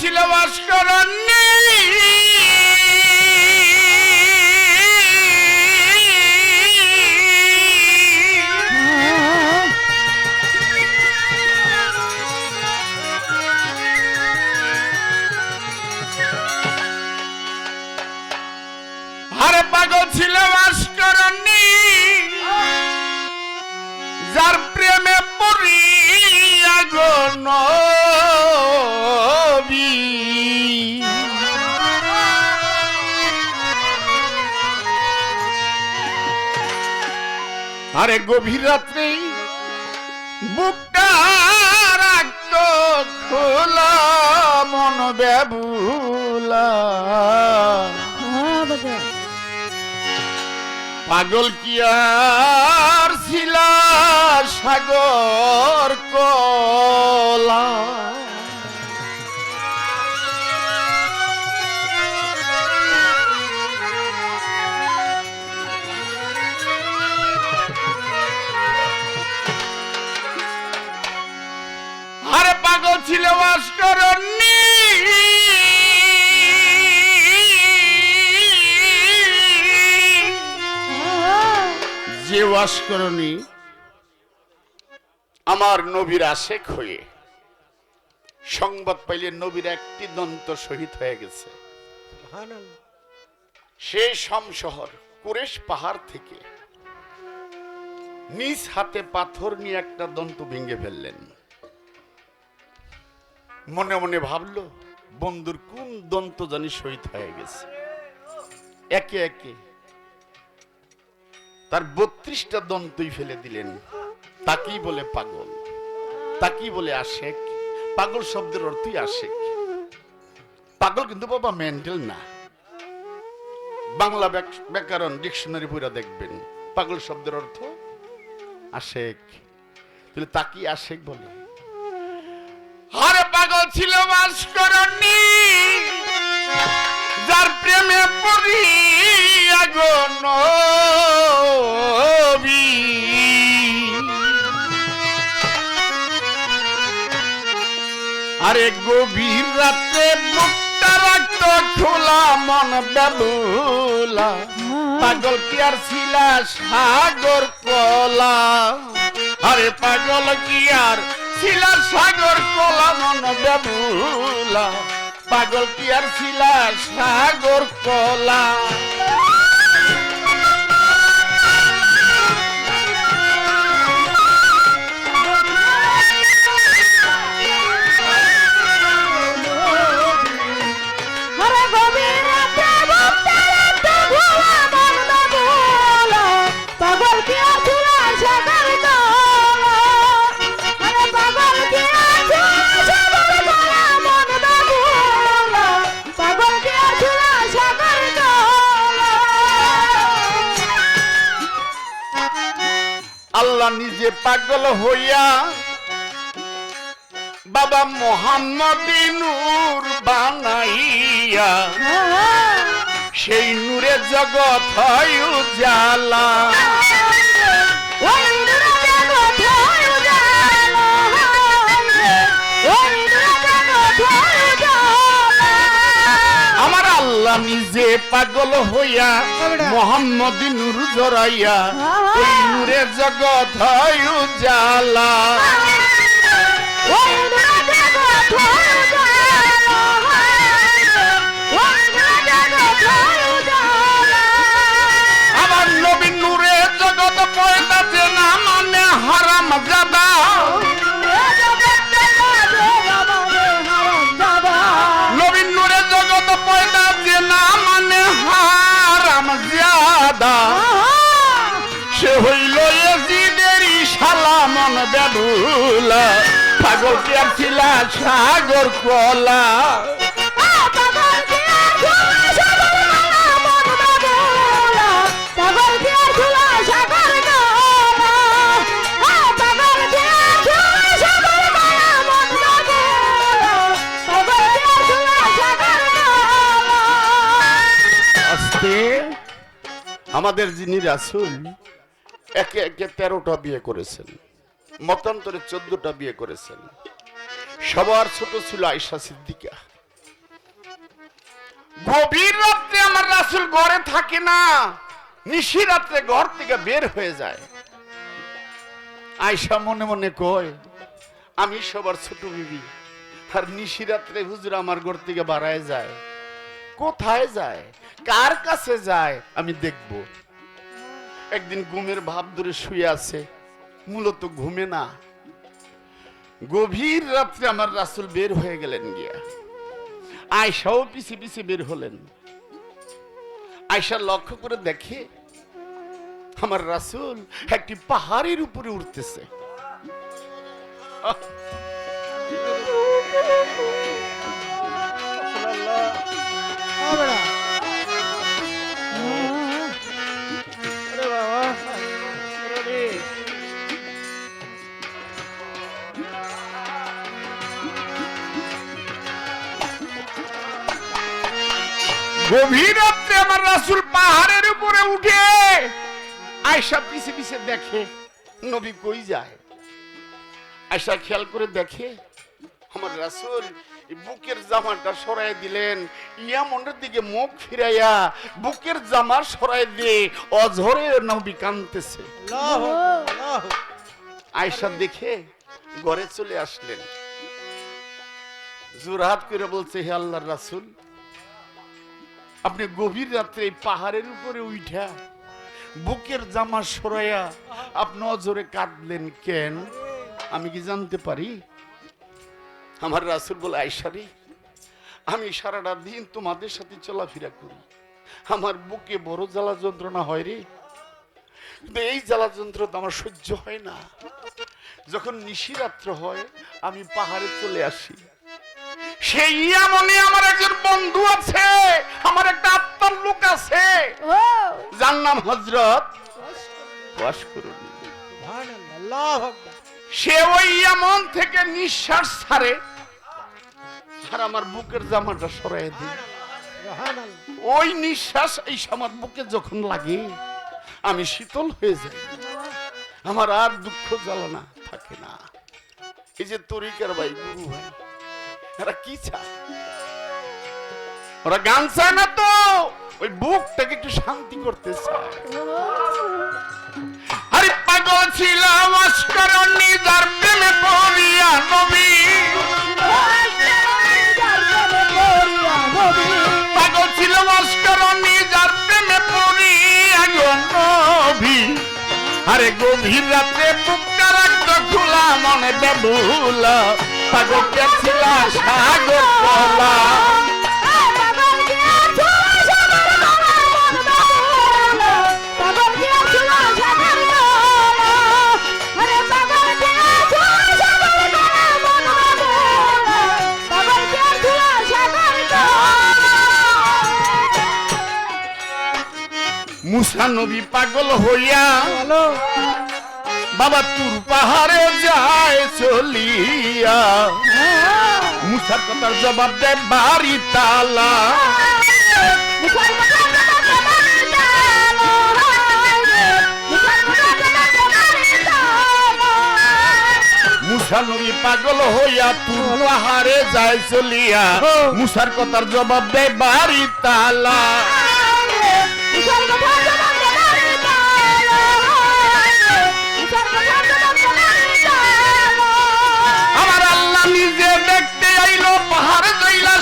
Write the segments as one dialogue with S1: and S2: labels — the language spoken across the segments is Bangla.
S1: ছিল ভাস্করণী আরে গভীর রাত্রে বুকটা রাখত খোলা মন
S2: হ্যাঁ
S1: পাগল কি আর ছিলা সাগর কলা? যে ভাস্করণী আমার নবীর আশেক হয়ে সংবাদ পাইলে নবীর একটি দন্ত শহীদ হয়ে গেছে। সেই শহর কুরেশ পাহাড় থেকে নিজ হাতে পাথর নিয়ে একটা দন্ত ভেঙে ফেললেন। মনে মনে ভাবলো, বন্ধুর কোন দন্ত জানি শহীদ হয়ে গেছে। একে একে তার বত্রিশটা দন্তই ফেলে দিলেন। তাকেই বলে পাগল, তাকেই বলে আশেক। পাগল শব্দের অর্থই আশেক। পাগল কিন্তু বাবা মেন্টাল না। বাংলা ব্যাক- ব্যাকরণ ডিকশনারি বইরা দেখবেন। পাগল শব্দের অর্থ আশেক। তাহলে তাকি আশেক বলে। ছিল ভাস্করণী যার প্রেমে পড়িয়া গো নবী আরে গভীর রাতে মুক্তা রাখত খোলা, মন বেবুলা পাগল কি আর ছিলা সাগর কলা? আরে পাগল কি আর ছিলা সাগর কলা মন বেবুলা পাগল কি আর শিলা সাগর কলা? নিজে পাগল হইয়া বাবা মোহাম্মদী নূর বানাইয়া সেই নূরে জগৎ হয় উজালা। আমার যে নিজে পাগল হইয়া মোহাম্মদ নূর জড়াইয়া ওই নূরে জগৎ হয় উজালা। বেবুলা পাগল কি আর ছিলা? সাগর কলা। আমাদের যিনি রাসুল একে একে তেরোটা বিয়ে করেছেন। মতান্তরে চোদ্দটা বিয়ে করেছেন। সবার ছোট ছিল আয়সা সিদ্দিকা। গভীর রাত্রে আমার রাসুল ঘরে থাকে না, নিশি রাত্রে ঘর থেকে বের হয়ে যায়। আয়সা মনে মনে কয়, আমি সবার ছোট বিবি, আর নিশি রাত্রে হুজুর আমার ঘর থেকে বাড়ায় যায়। কোথায় যায়? কার কাছে যায়? আমি দেখব। একদিন ঘুমের ভাব ধরে শুয়ে আছে মূলত ঘুমে না। গভীর রাত্রে আমার রাসুল বের হয়ে গেলেন গিয়া। আয়সাও পিছে পিছে বের হলেন। আয়সা লক্ষ্য করে দেখে আমার রাসুল একটি পাহাড়ের উপরে উঠতেছে। আহ, গভীর রাত্রে আমার রাসুল পাহাড়ের উপরে উঠে আয়সা পিছে পিছে দেখে নবী কই যায়? আয়সা খেয়াল করে দেখে আমার রাসুল বুকের জামাটা সরাই দিলেন ইয়ামনের দিকে মুখ ফিরাইয়া বুকের জামা সরাই দিয়ে অঝরে নবী কানতেছে আয়সা দেখে ঘরে চলে আসলেন। জোরহাত করে বলছে হে আল্লাহর রাসুল আপনি গভীর রাত্রে পাহাড়ের উপরে উঠা বুকের জামা সরাইয়া আপনি অজরে কাঁদলেন কেন? আমি কি জানতে পারি? আমার রাসুল বলে আইসারি আমি সারাটা দিন তোমাদের সাথে চলাফেরা করি। আমার বুকে বড় জ্বালা যন্ত্রণা হয় রে। কিন্তু এই জ্বালা যন্ত্রণা আমার সহ্য হয় না। যখন নিশিরাত্র হয়, আমি পাহাড়ে চলে আসি। সেই মনে আমার একজন বন্ধু আছে আমার একটা আত্মার লোক আছে
S2: ও
S1: যার নাম হজরত? ওয়াস করুন। সে ওই এমন থেকে নিঃশ্বাস ছাড়ে আর আমার বুকের জামাটা সরাই দিই। ওই নিঃশ্বাস এই আমার বুকে যখন লাগে আমি শীতল হয়ে যাই। আমার আর দুঃখ জ্বালানা থাকে না। এই যে তরিকার ভাই গুরু ভাই এরা কি চায়? ওরা গান চায় না তো? ওই বুকটাকে একটু শান্তি করতে চায় আরে পাগল ছিল অস্কর নিজার প্রেমে পড়িয়া নবী। পাগল ছিল অস্কর নিজার প্রেমে পড়িয়া গো নবী। আরে গভীর রাতে বুকটা রাখতো খোলা, মনে বেবুলা। পাগল ছিল সাগর মুসা নবী পাগল হইয়া বাবা তুর পাহাড়ে যায় চলিয়া। মুসার কথার জবাব দেয় বাড়ি তালা। মুসা পাগল হইয়া তুর পাহাড়ে যায় চলিয়া। মুসার কথার জবাব দেয় বাড়ি তালা।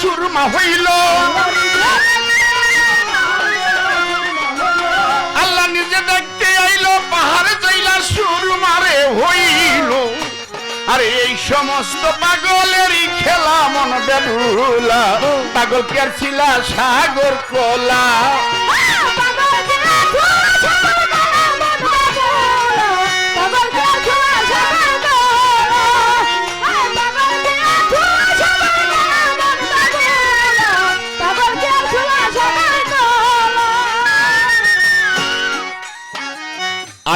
S1: সুরমা হইল। আল্লাহ নিজে দেখতে আইলো, পাহাড়ে যাইলা সুরমারে হইল। আর এই সমস্ত পাগলেরই খেলা মন বেলুলা পাগল কে ছিলা সাগর কলা?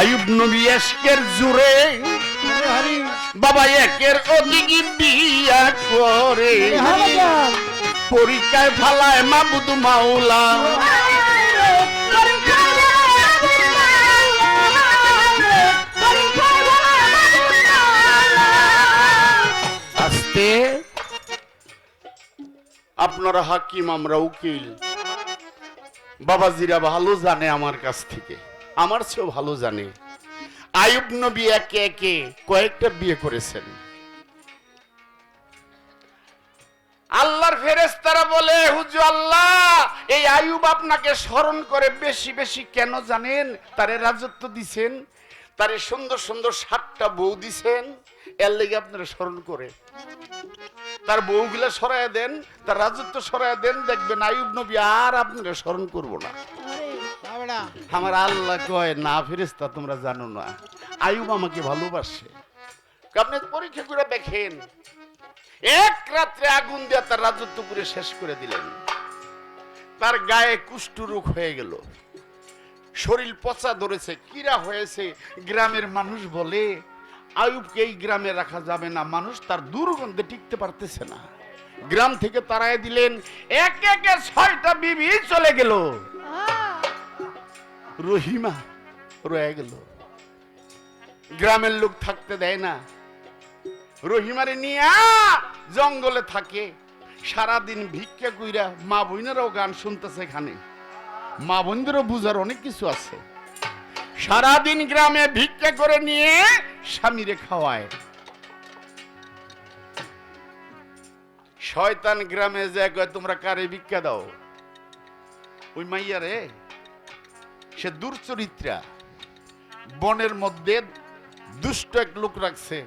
S1: আয়ুব নবী এসকের জুড়ে বাবা একের অধিক বিয়া করে পরীক্ষায় ফালায় মাবুদ মাওলা। আস্তে। আপনারা হাকিম আমরা উকিল। বাবাজিরা ভালো জানে আমার কাছ থেকে। আমার চেয়েও ভালো জানে। আয়ুব নবী একে একে কয়েকটা বিয়ে করেছেন। আল্লাহর ফেরেশতারা বলে হুজু আল্লাহ, এই আয়ুব আপনাকে স্মরণ করে বেশি বেশি কেন জানেন? তারে রাজত্ব দিছেন, তারে সুন্দর সুন্দর সাতটা বউ দিছেন, এর লেগে আপনারা স্মরণ করে। তার বউগুলা সরায় দেন, তার রাজত্ব সরায় দেন, দেখবেন আয়ুব নবী আর আপনারা স্মরণ করব না। আমার আল্লাহ কয়, না ফেরেস্তা তোমরা জানো না। আয়ুব আমাকে ভালোবাসে। আপনি পরীক্ষা করে দেখেন, এক রাত্রে আগুন দিয়ে তার রাজত্ব করে শেষ করে দিলেন। তার গায়ে কুষ্ঠ রোগ হয়ে গেল। শরীর পচা ধরেছে কিরা হয়েছে, গ্রামের মানুষ বলে, আয়ুবকে এই গ্রামে রাখা যাবে না। মানুষ তার দুর্গন্ধে টিকতে পারতেছে না। গ্রাম থেকে তারাই দিলেন, এক একে ছয়টা বিবি চলে গেল। রহিমা রয়ে গেল। গ্রামের লোক থাকতে দেয় না। রহিমারে নিয়ে জঙ্গলে থাকে। সারাদিন ভিক্ষা কইরা মা বোনেরাও গান শুনতেছে এখানে। মা বোনদেরও বুঝার অনেক কিছু আছে। সারাদিন গ্রামে ভিক্ষা করে নিয়ে স্বামীরে খাওয়ায়। শয়তান গ্রামে যে তোমরা কারে ভিক্ষা দাও? ওই মাইয়া রে সে দুর্চরিত্রা। বনের মধ্যে দুষ্ট এক লোক রাখছে।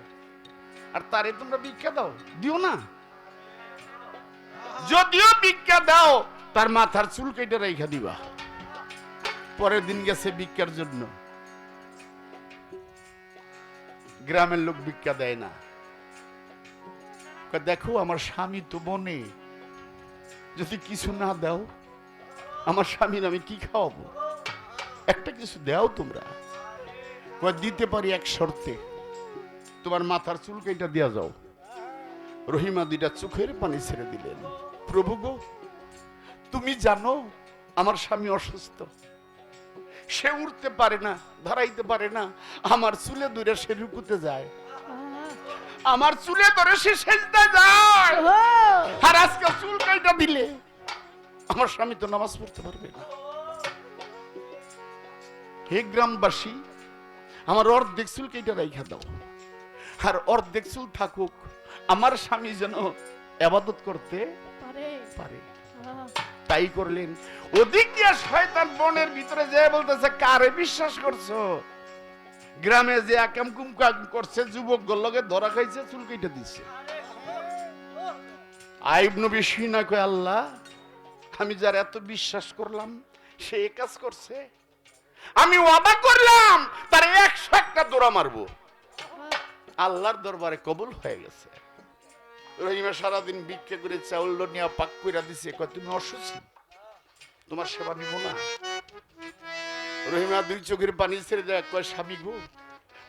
S1: আর তারে তোমরা ভিক্ষা দাও। দিও না। যদিও ভিক্ষা দাও, তার মাথার চুল কেটে রেখা দিবা। পরের দিন গেছে ভিক্ষার জন্য। গ্রামের লোক ভিক্ষা দেয় না। দেখো, আমার স্বামী তো বনে। যদি কিছু না দাও, আমার স্বামীর আমি কি খাওয়াবো? একটা কিছু দাও তোমরা। দিতে পারি এক শর্তে। তোমার মাথার চুল কেটে দিয়া যাও। রহিমা দুইটা চোখের পানি ছেড়ে দিলেন। প্রভু গো তুমি জানো আমার স্বামী অসুস্থ। সে উঠতে পারে না ধরাইতে পারে না। আমার চুলে দূরে সে রুকুতে যায়। আমার চুলে ধরে সে সেজতে যায়। আর আজকে চুল কাইটা দিলে আমার স্বামী তো নামাজ পড়তে পারবে না। হে গ্রামবাসী আমার অর্ধেক চুল কেটে রাইখা দাও। আর অর্ধেক চুল থাকুক আমার স্বামী যেন আবাদত করতে পারে। তাই করলেন। ওদিক দিয়ে শয়তান বনের ভিতরে যে বলতেছে কারে বিশ্বাস করছ? গ্রামে যে একাম কুমকাম করছে যুবক গল্লকে ধরা খাইছে চুল কেটে দিচ্ছে আইব নবী শুনা কয় আল্লাহ আমি যার এত বিশ্বাস করলাম সে কাজ করছে? আমি ওয়াদা করলাম, তার একশো একটা দৌড়া মারবো। আল্লাহর দরবারে কবুল হয়ে গেছে। রহিমা সারাদিন ভিক্ষা করে চাউল নিয়ে পাক দিছে, কয়, তুমি অসুচি তোমার সেবা নিব না? রহিমা দুই চোখের পানি ছেড়ে দেয়, কয়, স্বামী গো,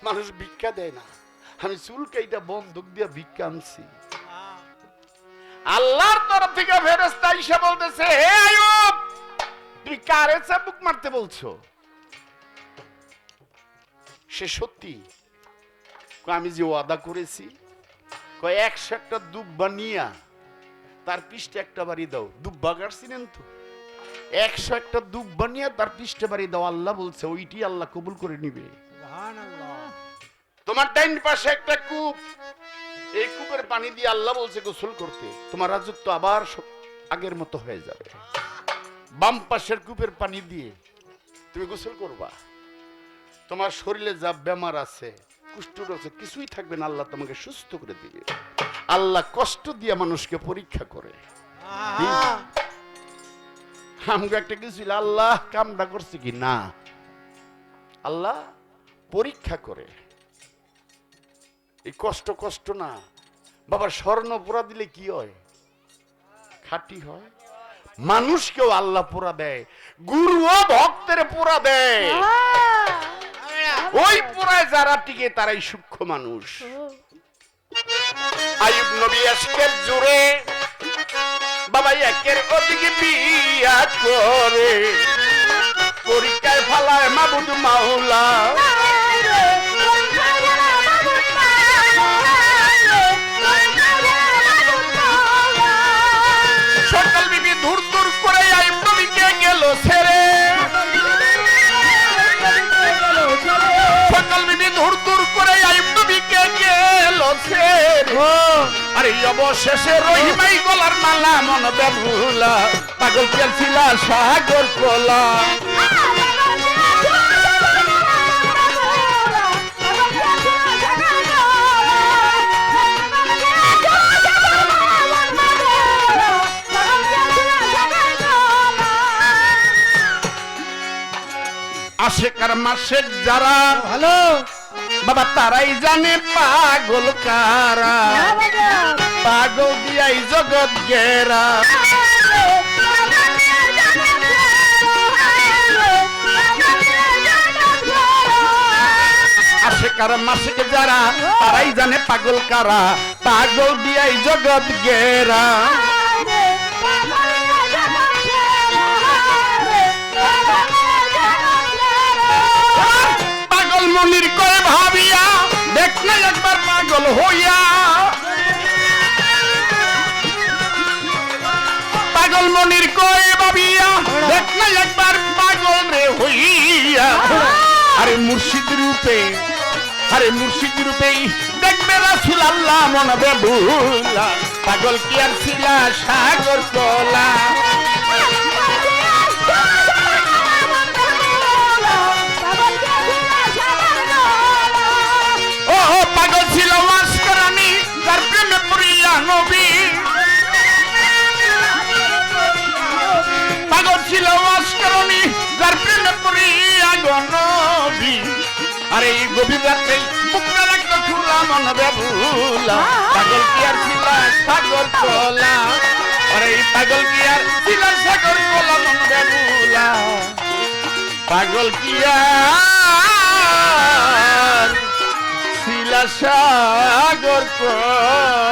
S1: মানুষ ভিক্ষা দেয় না। আমি চুল কাইটা বন্ধক দিয়া ভিক্ষা আনছি। আল্লাহর তরফ থেকে ফেরেস্তা এসে বলতেছে, হে আয়ুব তুমি কারে চাবুক মারতে বলছো? সে সত্যি? আমি যে ওয়াদা করেছি, কয়, একশো একটা দুব্বা নিয়া তার পৃষ্ঠে একটা বাড়ি দাও। দুব্বা কাটছিলেন তো? একশো একটা দুব্বা নিয়ে তার পৃষ্ঠে বাড়ি দাও। আল্লাহ বলছে, ওইটি আল্লাহ কবুল করে নিবে। তোমার ডাইন পাশে একটা কূপ। এই কূপের পানি দিয়ে আল্লাহ বলছে, গোসল করতে। তোমার রাজত্ব আবার আগের মতো হয়ে যাবে। বাম পাশের কূপের পানি দিয়ে তুমি গোসল করবা। তোমার শরীরে যা বেমার আছে কুষ্ঠরোগ আছে কিছুই থাকবে না আল্লাহ তোমাকে সুস্থ করে দিবে। আল্লাহ কষ্ট দিয়ে মানুষকে পরীক্ষা করে। আমাকে একটা কিছু আল্লাহ কামটা করছে কি? না। আল্লাহ পরীক্ষা করে। এই কষ্ট কষ্ট না। বাবা স্বর্ণ পোড়া দিলে কি হয়? খাটি হয়। মানুষকেও আল্লাহ পোড়া দেয়। গুরুও ভক্তের পোড়া দেয়। ওই পুরায় যারা টিকে তারাই সূক্ষ্ম মানুষ। আয়ুব নবী আজকের জোরে বাবা একের ওদিকে বিয়া করে। পরীক্ষায় ফালায় মাবুদ মাওলা। বছর
S3: ও।
S1: আরে অবশেষে রহিমাই গলার মালা মন বেবুলা পাগল কেলছিলা সাগর কোলা। আশেকার মাসে যারা
S3: ভালো।
S1: বাবা তারাই জানে পাগল কারা। পাগল দিয়াই জগৎ গেরা। আশেকার মাসে যারা, তারাই জানে পাগল কারা। পাগল দিয়াই জগৎ গেরা। মনির কয়ে ভাবিয়া, দেখ না একবার পাগল হইয়া। পাগল মনির কয়ে ভাবিয়া, দেখ না একবার পাগল রে হইয়া। আরে মুর্শিদ রূপে, আরে মুর্শিদ রূপেই দেখবে রাসুল আল্লাহ মন বেবুলা। পাগল কি আর ছিলা সাগর কলা? ও পাগল ছিল মাস্করানি তার প্রেমে পড়িয়া নবী। পাগল ছিল মাস্করানি তার প্রেমে পড়িয়া গনবী আরে এই গভীর রাতে মুখটা রাখতো খোলা, মন বেবুলা পাগল কি আর ছিল? সাগর কলা আরে এই পাগল কি আর ছিল? সাগর কলা মন বেবুলা পাগল কি আর সাগর কলা